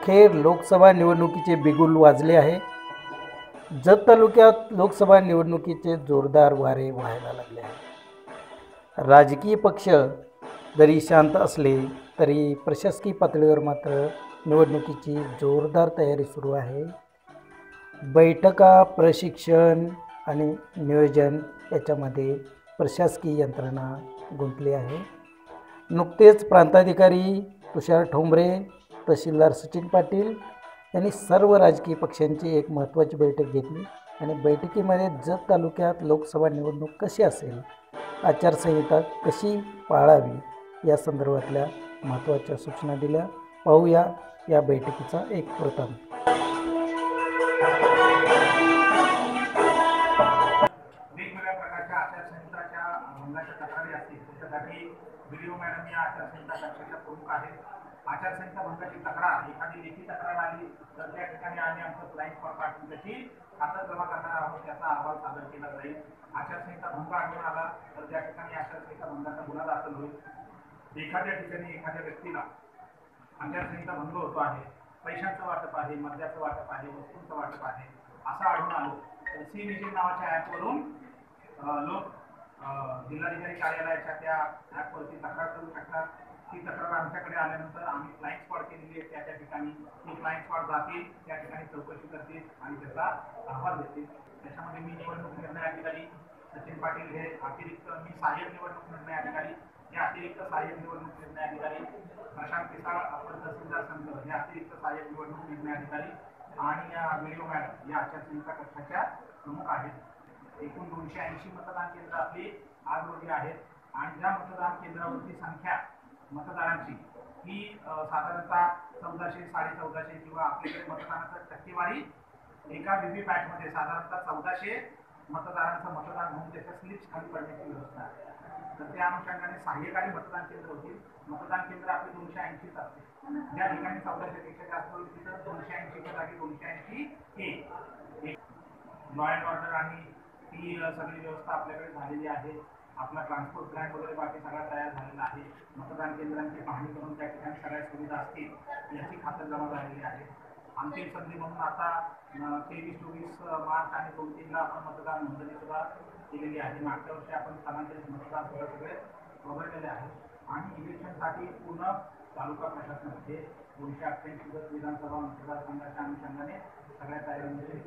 अखेर लोकसभा निवडणुकीचे बिगुल वाजले आहे. जत तालुक्यात लोकसभा निवडणुकीचे जोरदार वारे व्हायला लागले आहे राजकीय पक्ष जरी शांत असले तरी प्रशासकीय पातळीवर मात्र निवडणुकीची जोरदार तयारी सुरू आहे. बैठका प्रशिक्षण आणि नियोजन याच्यामध्ये प्रशासकीय यंत्रणा गुंतली आहे. नुकतेच प्रांताधिकारी तुषार ठोंबरे तहसीलदार सचिन पाटील यांनी सर्व राजकीय पक्षांची एक महत्त्वाची बैठक घेतली आणि बैठकीमध्ये जत तालुक्यात लोकसभा निवडणूक कशी असेल आचारसंहिता कशी पाळावी या संदर्भातल्या महत्त्वाच्या सूचना दिल्या. पाहूया या बैठकीचा एक वृत्तांत. वेगवेगळ्या प्रकारच्या आचारसंहिताच्या भंगाच्या तक्रारी असतील त्याच्यासाठी व्हिडिओ मॅडम या आचारसंहिता कक्षाच्या प्रमुख आहेत. आचारसंहिता भंगाची तक्रार एखादी लेखी तक्रार आली तर त्या ठिकाणी आम्ही आमचं क्लाईंट फॉर पाठवून त्याची खातं जमा करणार आहोत त्याचा अहवाल सादर केला जाईल. आचारसंहिता भंग आढळून आला तर त्या ठिकाणी आचारसंहिता भंगाचा गुन्हा दाखल होईल. एखाद्या ठिकाणी एखाद्या व्यक्तीला आचारसंहिता भंग होतो आहे पैशांचं वाटप आहे मद्याचं वाटप आहे वस्तूंचं वाटप आहे असं आढळून आलो तर सी विजय नावाच्या ॲपवरून लोक जिल्हाधिकारी कार्यालयाच्या त्या ॲपवरती तक्रार करू शकतात. ती तक्रार आमच्याकडे आल्यानंतर आम्ही क्लाइंट स्पॉट केलेली आहे. त्या त्या ठिकाणी ती क्लाइंट स्पॉट जातील त्या ठिकाणी चौकशी करतील आणि त्याचा अहवाल देतील. त्याच्यामध्ये मी निवडणूक निर्णय अधिकारी सचिन पाटील हे अतिरिक्त मी सहाय्यक निवडणूक निर्णय अधिकारी हे अतिरिक्त सहाय्यक निवडणूक निर्णय अधिकारी प्रशांत पिसाळ अपर तहसीलदार संघ हे अतिरिक्त सहाय्यक निवडणूक निर्णय अधिकारी आणि या व्हिडिओ मॅडम या आचारसंहिता कक्षाच्या प्रमुख आहेत. एकूण दोनशे ऐंशी मतदान केंद्र आपली आज रोजी आहेत आणि ज्या मतदान केंद्रावरची संख्या मतदारांची. ही साधारणतः चौदाशे साडे चौदाशे किंवा आपल्याकडे मतदानाचा टक्केवारी एका व्हीव्हीपॅटमध्ये साधारणतः चौदाशे मतदारांचं मतदान होऊन त्याच्या स्लिप्स खाली पडण्याची व्यवस्था आहे. तर त्या अनुषंगाने सहाय्यकारी मतदान केंद्र होतील. मतदान केंद्र आपले दोनशे ऐंशीच असते. ज्या ठिकाणी चौदाशेपेक्षा जास्त होईल तिथं दोनशे ऐंशीच्या जागी दोनशे ऐंशी हे लॉ अँड ऑर्डर आणि ती सगळी व्यवस्था आपल्याकडे झालेली आहे. आपला ट्रान्सपोर्ट प्लॅन वगैरे बाकी सगळा तयार झालेला आहे. मतदान केंद्रांची पाहणी करून त्या ठिकाणी सगळ्या सुविधा असतील याची खातरजमा झालेली आहे. अंतिम संधी म्हणून आता तेवीस चोवीस मार्च आणि दोन तीनला आपण मतदान नोंदणी सुद्धा केलेली आहे. मागच्या वर्षी आपण स्थलांतरित मतदान सुद्धा सगळे वगळलेले आहे. आणि इलेक्शनसाठी पूर्ण तालुका प्रशासनामध्ये दोनशे अठ्ठ्याऐंशी विधानसभा मतदारसंघाच्या अनुषंगाने सगळ्या तयारीमध्ये